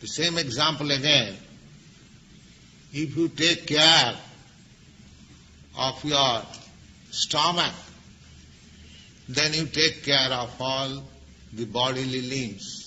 The same example again. If you take care of your stomach, then you take care of all the bodily limbs.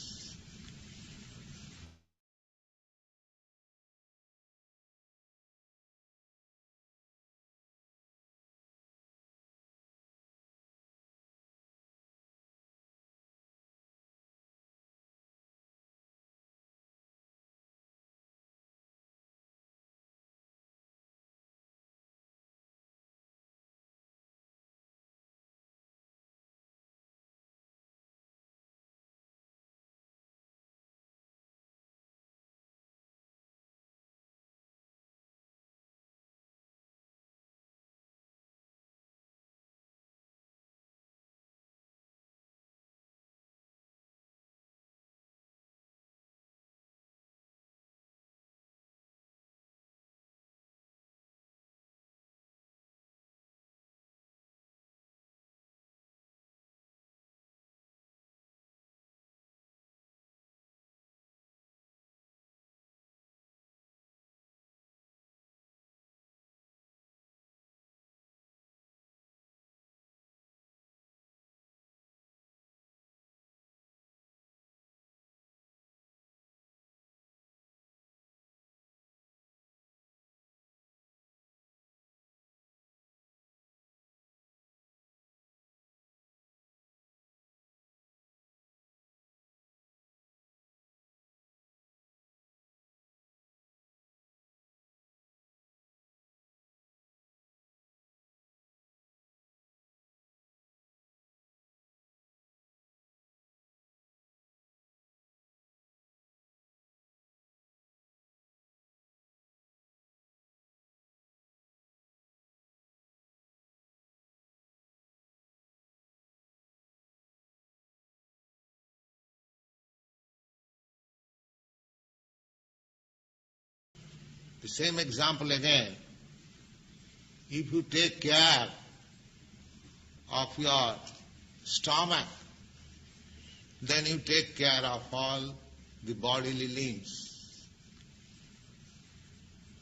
The same example again. If you take care of your stomach, then you take care of all the bodily limbs.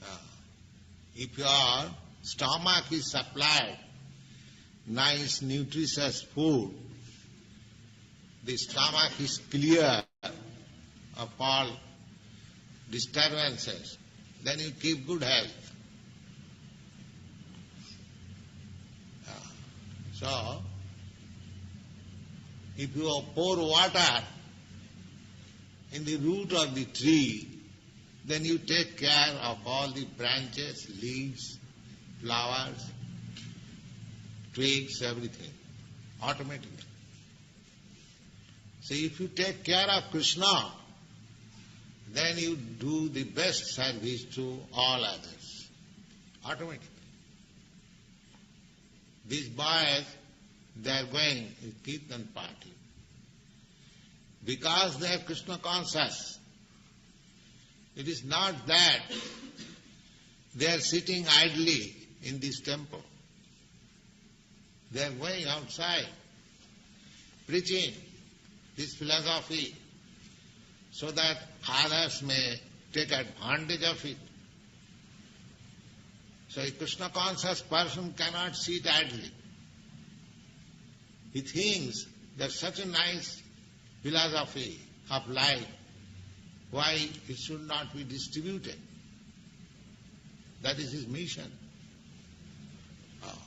Uh, If your stomach is supplied nice nutritious food, the stomach is clear of all disturbances, then you keep good health. Uh, So, if you pour water in the root of the tree, then you take care of all the branches, leaves, flowers, twigs, everything, automatically. So if you take care of Krishna, then you do the best service to all others, automatically. These boys, they are going to Kirtan party. Because they are Krishna conscious, it is not that they are sitting idly in this temple. They are going outside, preaching this philosophy so that others may take advantage of it. So a Krishna conscious person cannot sit idly. He thinks that such a nice philosophy of life, why it should not be distributed. That is his mission. Oh.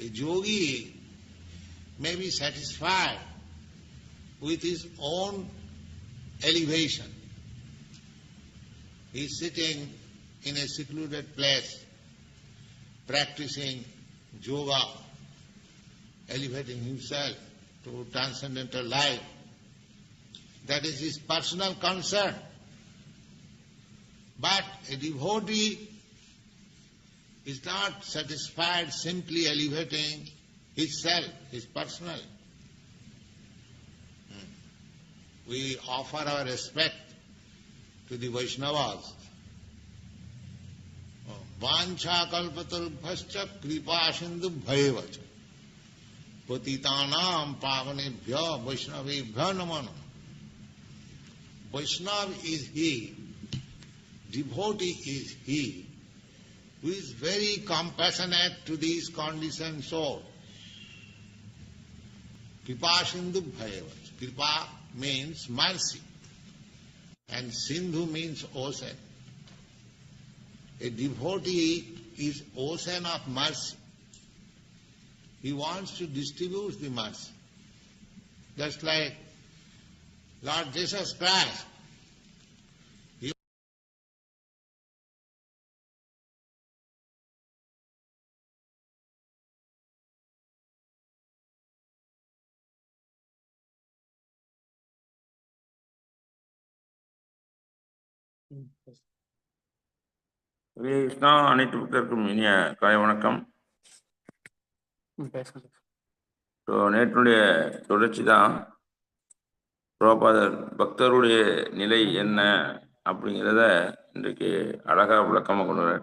A yogi may be satisfied with his own elevation. He is sitting in a secluded place, practicing yoga, elevating himself to transcendental life. That is his personal concern. But a devotee is not satisfied simply elevating his self, his personal. We offer our respect to the Vaishnavas. वांछा कल्पतरुभ्यश्च कृपा सिंधु भयवच पतितानाम पावनेभ्य वैष्णवेभ्य नमन Vaishnava is he, devotee is he, who is very compassionate to these conditioned souls. Kripa Sindhu Bhayava. Kripa means mercy. And Sindhu means ocean. A devotee is ocean of mercy. He wants to distribute the mercy. Just like Lord Jesus Christ. Hare Krishna அனைத்து பக்தருக்கும் இனிய காலை வணக்கம். So நேற்றுடைய தொடர்ச்சி தான் புரோபாதர் பக்தருடைய நிலை என்ன அப்படிங்கிறத இன்றைக்கு அழகாக விளக்கமாக கொண்டு.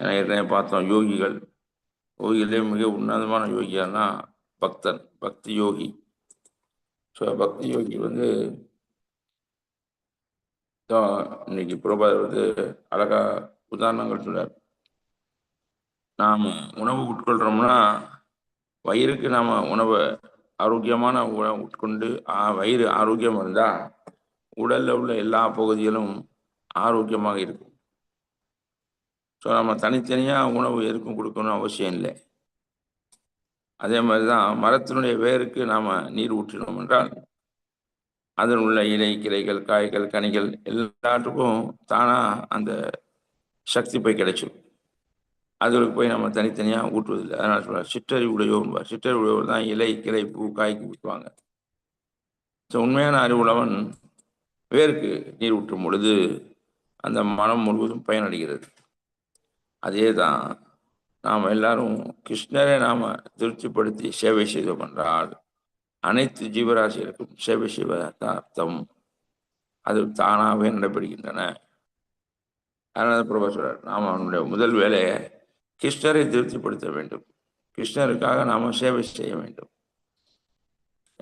ஏன்னா ஏற்கனவே பார்த்தோம் யோகிகள். யோகிகளே மிக உன்னதமான யோகியானா பக்தன் பக்தி யோகி. ஸோ பக்தி யோகி வந்து தான் இன்னைக்கு புரோபாதர் வந்து அழகா உதாரணங்கள் சொல்றார். நாம் உணவு உட்கொள்றோம்னா வயிறுக்கு நாம் உணவை ஆரோக்கியமான உணவு உட்கொண்டு வயிறு ஆரோக்கியம் இருந்தால் உடல்ல உள்ள எல்லா பகுதிகளும் ஆரோக்கியமாக இருக்கும். ஸோ நம்ம தனித்தனியாக உணவு எதுக்கும் கொடுக்கணும் அவசியம் இல்லை. அதே மாதிரி தான் மரத்தினுடைய வேருக்கு நாம் நீர் ஊற்றினோம் என்றால் அதில் உள்ள இலை கிளைகள் காய்கள் கனிகள் எல்லாத்துக்கும் தானாக அந்த சக்தி போய் கிடைச்சிடும் அதுகளுக்கு போய் நம்ம தனித்தனியாக ஊட்டுவதில்லை. அதனால் சொல்கிறார் சிற்றறி உடையோர் சிற்றறி உடையோர் தான் இலை கிளை பூ காய்க்கு ஊற்றுவாங்க ஸோ உண்மையான அறிவுள்ளவன் வேருக்கு நீர் ஊற்றும் பொழுது அந்த மனம் முழுவதும் பயனடைகிறது. அதே தான் நாம் எல்லாரும் கிருஷ்ணரை நாம் திருப்திப்படுத்தி சேவை செய்தோம் என்றால் அனைத்து ஜீவராசிகளுக்கும் சேவை செய்வதார்த்தம் அது தானாகவே நடைபெறுகின்றன. அதனால பிரபா சொல்றார் நாம் அவனுடைய முதல் வேலையை கிருஷ்ணரை திருப்திப்படுத்த வேண்டும். கிருஷ்ணருக்காக நாம் சேவை செய்ய வேண்டும்.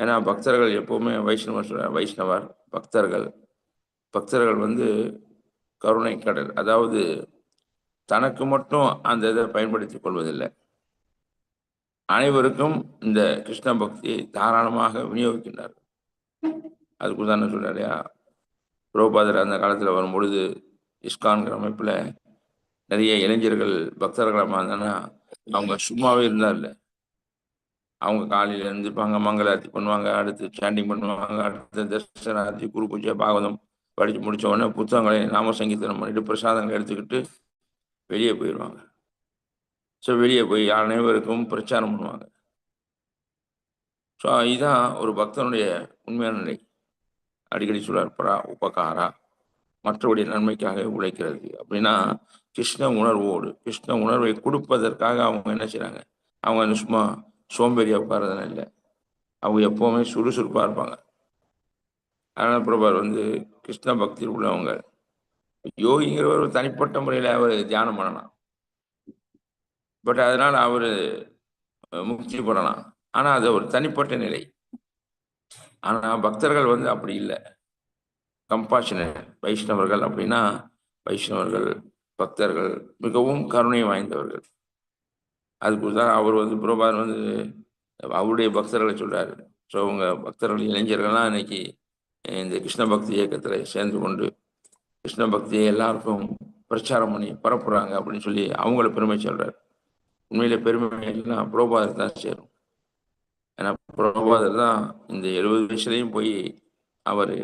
ஏன்னா பக்தர்கள் எப்பவுமே வைஷ்ணவர் சொல்றார் வைஷ்ணவர் பக்தர்கள் பக்தர்கள் வந்து கருணை கடல். அதாவது தனக்கு மட்டும் அந்த இதை பயன்படுத்திக் கொள்வதில்லை. அனைவருக்கும் இந்த கிருஷ்ண பக்தியை தாராளமாக விநியோகிக்கின்றார். அதுக்கு தானே சொல்றாருயா புரோபாதர் அந்த காலத்தில் வரும்பொழுது இஸ்கான்கிற அமைப்பில் நிறைய இளைஞர்கள் பக்தர்களாக இருந்தாங்கன்னா அவங்க சும்மாவே இருந்தார்ல அவங்க காலையில் எழுந்திருப்பாங்க மங்களாரத்தி பண்ணுவாங்க அடுத்து சாண்டிங் பண்ணுவாங்க அடுத்து தர்சனார்த்தி குரு பூஜை பாகவதம் படித்து முடித்த உடனே புத்தகங்களை நாம சங்கீதனம் பண்ணிட்டு பிரசாதங்களை எடுத்துக்கிட்டு வெளியே போயிடுவாங்க ஸோ வெளியே போய் அனைவருக்கும் பிரச்சாரம் பண்ணுவாங்க. ஸோ இதுதான் ஒரு பக்தனுடைய உண்மையான நிலை. அடிக்கடி சொல்றார் பரா உபகாரா? மற்றவருடைய நன்மைக்காக உழைக்கிறது. அப்படின்னா கிருஷ்ண உணர்வோடு கிருஷ்ண உணர்வை கொடுப்பதற்காக அவங்க என்ன செய்கிறாங்க அவங்க சும்மா சோம்பேறியா உட்காரதுன்னு இல்லை. அவங்க எப்போவுமே சுறுசுறுப்பாக இருப்பாங்க. அதனால பிரபார் வந்து கிருஷ்ண பக்தியில் உள்ளவங்க. யோகிங்கிறவர் ஒரு தனிப்பட்ட முறையில் அவர் தியானம் பண்ணலாம். பட் அதனால் அவர் முக்தி பெறலாம் ஆனால் அது ஒரு தனிப்பட்ட நிலை. ஆனால் பக்தர்கள் வந்து அப்படி இல்லை. கம்பாஷனேட் வைஷ்ணவர்கள் அப்படின்னா வைஷ்ணவர்கள் பக்தர்கள் மிகவும் கருணை வாய்ந்தவர்கள். அதுக்கு தான் அவர் வந்து புரோபாதர் வந்து அவருடைய பக்தர்களை சொல்கிறார் ஸோ அவங்க பக்தர்கள் இளைஞர்கள்லாம் இன்னைக்கு இந்த கிருஷ்ண பக்தி இயக்கத்தில் சேர்ந்து கொண்டு கிருஷ்ண பக்தியை எல்லாருக்கும் பிரச்சாரம் பண்ணி பரப்புகிறாங்க அப்படின்னு சொல்லி அவங்கள பெருமை சொல்கிறார் உண்மையில பெருமை எல்லாம் புரோபாதர் தான் சேரும். ஏன்னா புரோபாதர் தான் இந்த எழுபது வயசுலையும் போய் அவர்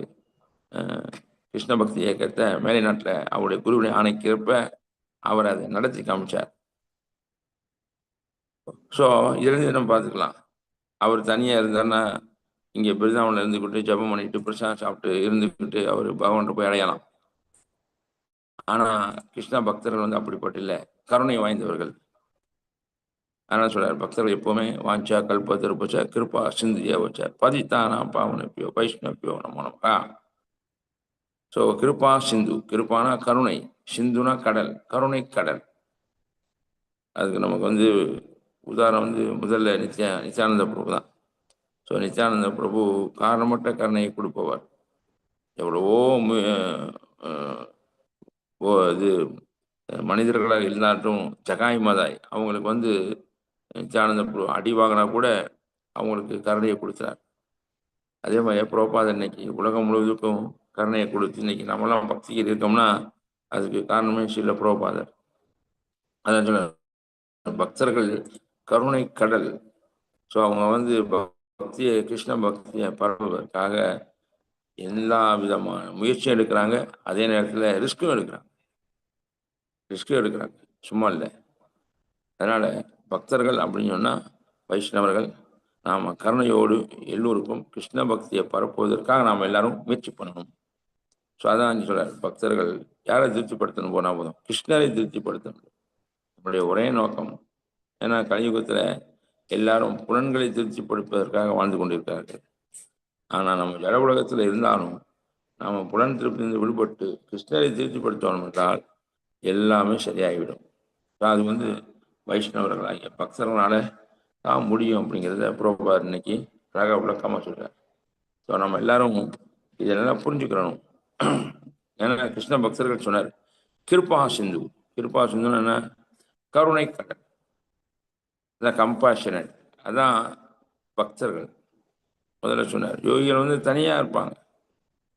கிருஷ்ண பக்தி இயக்கத்தை மேலை நாட்டில் அவருடைய குருவினை ஆணைக்கிறப்ப அவர் அதை நடத்தி காமிச்சார். ஸோ இதுலேருந்து நம்ம பார்த்துக்கலாம். அவர் தனியாக இருந்தாருன்னா இங்கே பிருந்தாவனில் இருந்துக்கிட்டு ஜபம் பண்ணிட்டு பிரசாதம் சாப்பிட்டு இருந்துக்கிட்டு அவர் பகவான் போய் அடையலாம். ஆனால் கிருஷ்ணா பக்தர்கள் வந்து அப்படிப்பட்ட இல்லை. கருணை வாய்ந்தவர்கள். அதனால் சொல்றார் பக்தர்கள் எப்பவுமே வாஞ்சா கல்ப திருப்பச்ச கிருப்பா சிந்தியா வச்ச பதித்தானா பாவனப்பியோ வைஷ்ணப்பியோ நமோ நமகா. ஸோ கிருப்பா சிந்து. கிருப்பானா கருணை. சிந்துனா கடல். கருணை கடல். அதுக்கு நமக்கு வந்து உதாரணம் வந்து முதல்ல நித்யா நித்யானந்த பிரபு தான். ஸோ நித்யானந்த பிரபு காரணமற்ற கருணையை கொடுப்பவர். எவ்வளவோ மு- இது மனிதர்களாக இருந்தாலும் ஜகாய் மதாய் அவங்களுக்கு வந்து நித்யானந்த பிரபு அடி வாங்கினா கூட அவங்களுக்கு கருணையை கொடுத்தார் அதே மாதிரி புரோபாத இன்னைக்கு உலகம் முழுவதுக்கும் கருணையை கொடுத்து இன்னைக்கு நம்மளாம் பக்தியில் இருக்கோம்னா அதுக்கு காரணமே ஸ்ரீல புரோபாதர் அதான் சொல்ல பக்தர்கள் கருணை கடல். ஸோ அவங்க வந்து பக்தியை கிருஷ்ண பக்தியை பரப்புவதற்காக எல்லா விதமான முயற்சியும் எடுக்கிறாங்க. அதே நேரத்தில் ரிஸ்க்கும் எடுக்கிறாங்க. ரிஸ்க்கும் எடுக்கிறாங்க. சும்மா இல்லை. அதனால பக்தர்கள் அப்படின்னு சொன்னால் வைஷ்ணவர்கள் நாம் கருணையோடு எல்லோருக்கும் கிருஷ்ண பக்தியை பரப்புவதற்காக நாம் எல்லாரும் முயற்சி பண்ணணும். ஸோ அதான் சொல்கிறார் பக்தர்கள் யாரை திருப்திப்படுத்தணும் போனால் போதும்? கிருஷ்ணரை திருப்திப்படுத்தணும். நம்முடைய ஒரே நோக்கம். ஏன்னா கலியுகத்தில் எல்லாரும் புலன்களை திருப்திப்படுத்துவதற்காக வாழ்ந்து கொண்டிருக்கிறார்கள். ஆனால் நம்ம ஜட உலகத்தில் இருந்தாலும் நாம் புலன் திருப்தியிலிருந்து விடுபட்டு கிருஷ்ணரை திருப்திப்படுத்தணும் என்றால் எல்லாமே சரியாகிவிடும். ஸோ அது வந்து வைஷ்ணவர்களாகிய பக்தர்களால் தான் முடியும் அப்படிங்கிறத புரோபார் இன்னைக்கு அழகாக விளக்கமாக சொல்கிறார் ஸோ நம்ம எல்லாரும் இதெல்லாம் புரிஞ்சுக்கிறணும் ஏன்னா கிருஷ்ண பக்தர்கள் சொன்னார் கிருபா சிந்து. கிருபா சிந்துன்னு என்ன? கருணை கடல். அதான் கம்பாஷனட் அதான் பக்தர்கள். முதல்ல சொன்னார் யோகிகள் வந்து தனியாக இருப்பாங்க.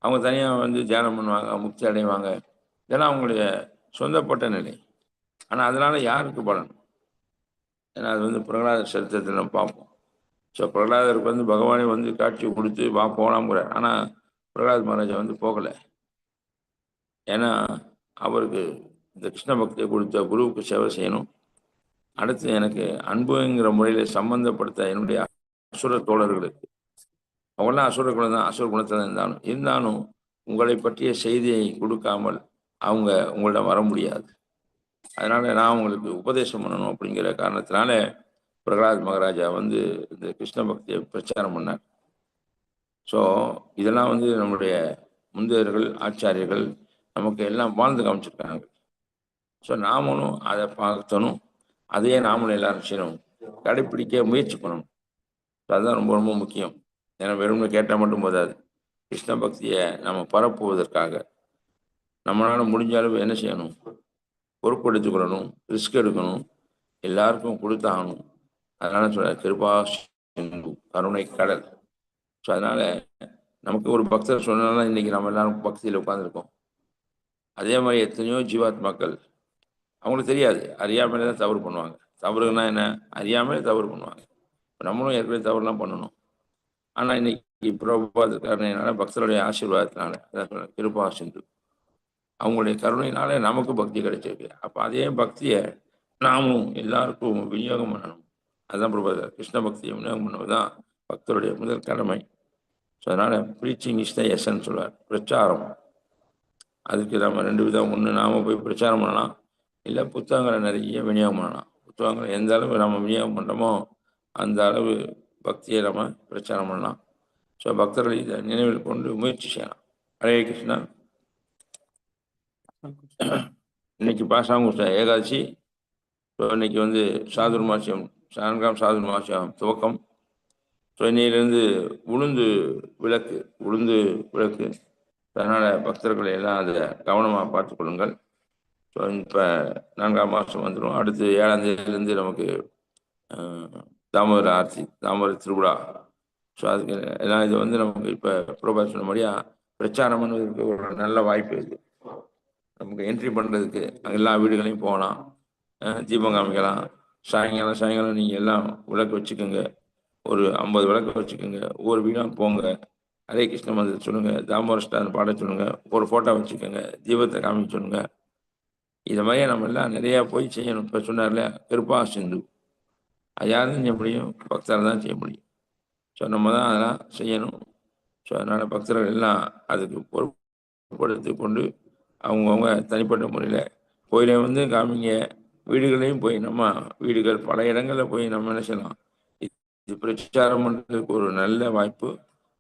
அவங்க தனியாக வந்து தியானம் பண்ணுவாங்க முக்தி அடைவாங்க. இதெல்லாம் அவங்களுடைய சொந்தப்பட்ட நிலை. ஆனால் அதனால் யாருக்கு பலன்? ஏன்னா அது வந்து பிரகலாத சரித்திரத்தில் நம்ம பார்ப்போம். ஸோ பிரகலாதருக்கு வந்து பகவானே வந்து காட்சி கொடுத்து வா போகலாம்ங்கிறார் ஆனால் பிரகலாத் மகாராஜா வந்து போகலை. ஏன்னா அவருக்கு இந்த கிருஷ்ண பக்தியை கொடுத்த குருவுக்கு சேவை செய்யணும். அடுத்து எனக்கு அன்புங்கிற முறையில் சம்பந்தப்படுத்த என்னுடைய அசுர தோழர்களுக்கு அவங்களாம் அசுர குணம் தான் அசுர குணத்தில் தான் இருந்தாலும் இருந்தாலும் உங்களை பற்றிய செய்தியை கொடுக்காமல் அவங்க உங்களிடம் வர முடியாது. அதனால நான் உங்களுக்கு உபதேசம் பண்ணணும் அப்படிங்கிற காரணத்தினால பிரகலாத் மகாராஜா வந்து இந்த கிருஷ்ண பக்தியை பிரச்சாரம் பண்ணார். ஸோ இதெல்லாம் வந்து நம்முடைய முந்தையர்கள் ஆச்சாரியர்கள் நமக்கு எல்லாம் வாழ்ந்து காமிச்சிருக்காங்க. ஸோ நாமளும் அதை பார்த்தணும் அதையே நாமளும் எல்லாரும் செய்யணும். கடைப்பிடிக்க முயற்சி பண்ணணும். ஸோ அதுதான் ரொம்ப ரொம்ப முக்கியம். ஏன்னா வெறும்னு கேட்டால் மட்டும் போதாது. கிருஷ்ண பக்தியை நம்ம பரப்புவதற்காக. நம்மளால முடிஞ்ச அளவு என்ன செய்யணும்? பொறுப்படுத்திக்கொள்ளணும் ரிஸ்க் எடுக்கணும் எல்லாருக்கும் கொடுத்தாகணும். அதனால சொல்ற கிருபா சிந்து கருணை கடல். ஸோ அதனால நமக்கு ஒரு பக்தர் சொன்னால்தான் இன்னைக்கு நம்ம எல்லாரும் பக்தியில் உட்காந்துருக்கோம் அதே மாதிரி எத்தனையோ ஜீவாத்மாக்கள் அவங்களுக்கு தெரியாது அறியாமலே தான் தவறு பண்ணுவாங்க. தவறுனா என்ன? அறியாமலே தவறு பண்ணுவாங்க. நம்மளும் ஏற்கனவே தவறுலாம் பண்ணணும். ஆனால் இன்னைக்கு பிரபாத என்னால் பக்தருடைய ஆசீர்வாதத்தினால அதான் சொல்றேன், கிருபா சிந்து அவங்களுடைய கருணையினால நமக்கு பக்தி கிடைச்சிருக்கு. அப்போ அதே பக்தியை நாமும் எல்லாருக்கும் விநியோகம் பண்ணணும். அதுதான் பிரபாத கிருஷ்ண பக்தியை விநியோகம் பண்ணுவது தான் பக்தருடைய முதல் கடமை. ஸோ அதனால் ப்ரீச்சிங் இஸ் த எசன் சொல்வார் பிரச்சாரம். அதுக்கு நம்ம ரெண்டு விதம். ஒன்று நாம் போய் பிரச்சாரம் பண்ணலாம். இல்லை புத்தகங்களை நிறைய விநியோகம் பண்ணலாம். புத்தகங்களை எந்த அளவு நம்ம விநியோகம் பண்ணுறோமோ அந்த அளவு பக்தியை நம்ம பிரச்சாரம் பண்ணலாம். ஸோ பக்தர்கள் இதை நினைவில் கொண்டு முயற்சி செய்யலாம். ஹரே கிருஷ்ணா. இன்னைக்கு பாசாங்குஷ்ட ஏகாதசி. ஸோ இன்னைக்கு வந்து சாதுர் மாசியம் நான்காம் சாதுர் மாசியம் துவக்கம். ஸோ இன்னையிலேருந்து உளுந்து விளக்கு உளுந்து விளக்கு. அதனால் பக்தர்கள் எல்லாம் அதை கவனமாக பார்த்து கொள்ளுங்கள். ஸோ இப்போ நான்காம் மாதம் வந்துடும் அடுத்து ஏழாம் தேதியிலேருந்து நமக்கு தாமோதர ஆர்த்தி தாமோதர திருவிழா. ஸோ அதுக்கு எல்லாம் இது வந்து நமக்கு இப்போ ப்ரோபா மொழியாக பிரச்சாரம் பண்ணுவதற்கு ஒரு நல்ல வாய்ப்பு இது. நமக்கு என்ட்ரி பண்ணுறதுக்கு எல்லா வீடுகளையும் போகலாம். தீபம் காமிக்கலாம். சாயங்காலம் சாயங்காலம் நீங்கள் எல்லாம் விளக்கு வச்சுக்கோங்க. ஒரு ஐம்பது விளக்கு வச்சுக்கோங்க. ஒவ்வொரு வீடாக போங்க. ஹரே கிருஷ்ண மந்திரம் சொல்லுங்கள் தாமோர ஸ்டார் பாட சொல்லுங்கள் ஒரு ஃபோட்டோ வச்சுக்கோங்க. தீபத்தை காமிக்க சொல்லுங்க. இதை மாதிரி நம்ம எல்லாம் நிறையா போய் செய்யணும். இப்போ சொன்னார்ல கிருப்பா சிந்து. அது யாரும் செய்ய முடியும்? பக்தரை தான் செய்ய முடியும். ஸோ நம்ம தான் அதெல்லாம் செய்யணும். ஸோ அதனால் பக்தர்கள் எல்லாம் அதுக்கு பொறுப்படுத்தி கொண்டு அவங்கவுங்க தனிப்பட்ட முறையில் கோயிலை வந்து காமிங்க. வீடுகளையும் போய் நம்ம வீடுகள் பல இடங்களில் போய் நம்ம என்ன செய்யலாம். இது பிரச்சாரம் பண்ணுறதுக்கு ஒரு நல்ல வாய்ப்பு.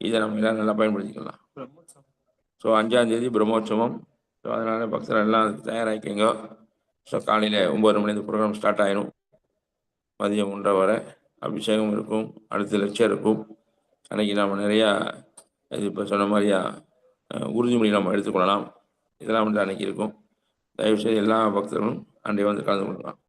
இதை நம்ம எல்லாம் நல்லா பயன்படுத்திக்கலாம். ஸோ அஞ்சாம் தேதி பிரம்மோற்சவம். ஸோ அதனால் பக்தர்கள் எல்லாம் அதுக்கு தயாராகிக்கங்க ஸோ காலையில் ஒம்பது மணிக்கு ப்ரோக்ராம் ஸ்டார்ட் ஆயிரும். மதியம் ஒன்றரை வரை அபிஷேகம் இருக்கும். அடுத்த லட்சம் இருக்கும். அன்னைக்கு நாம் நிறையா இது இப்போ சொன்ன மாதிரியா உறுதிமொழி நம்ம எடுத்துக்கொள்ளலாம் இதெல்லாம் வந்து அன்னைக்கு இருக்கும். தயவுசெய்து எல்லா பக்தர்களும் அன்றைய வந்து கலந்து கொள்ளலாம்.